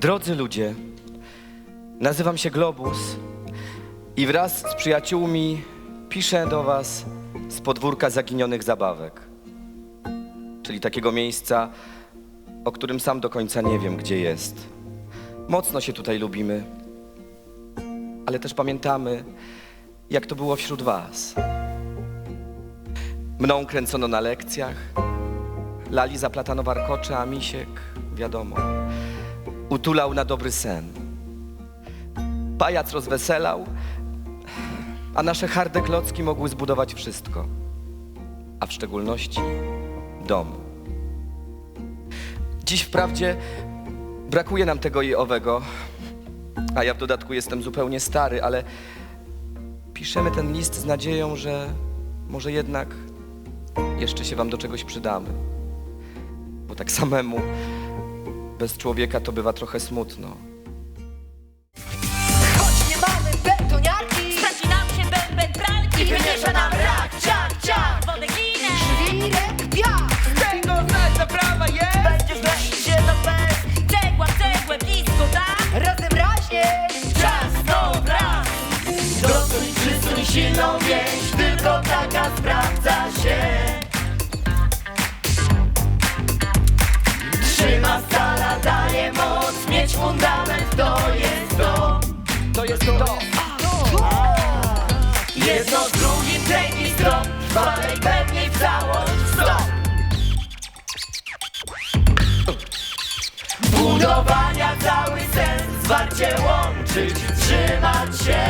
Drodzy ludzie, nazywam się Globus i wraz z przyjaciółmi piszę do Was z podwórka zaginionych zabawek, czyli takiego miejsca, o którym sam do końca nie wiem, gdzie jest. Mocno się tutaj lubimy, ale też pamiętamy, jak to było wśród Was. Mną kręcono na lekcjach, lali zaplatano warkocze, a misiek, wiadomo, utulał na dobry sen. Pajac rozweselał, a nasze harde klocki mogły zbudować wszystko, a w szczególności dom. Dziś wprawdzie brakuje nam tego i owego, a ja w dodatku jestem zupełnie stary, ale piszemy ten list z nadzieją, że może jednak jeszcze się wam do czegoś przydamy. Bo tak samemu, bez człowieka to bywa trochę smutno. Choć nie mamy betoniarki Straci nam się bęben pralki. I wymiesza nam rak, ciach, ciach. Wodę glinę Żwirek, piach Tego znać za prawa jest. Będziesz nosić się na bez Cegła w cegłę blisko, tak? Razem raźnie Czas to wraz Dosuń, przysuń silną więź Tylko taka sprawdza się To! Jedno z drugim kręgi stron Trwalej pewniej w całość Stop! Budowania cały sens Zwarcie łączyć, trzymać się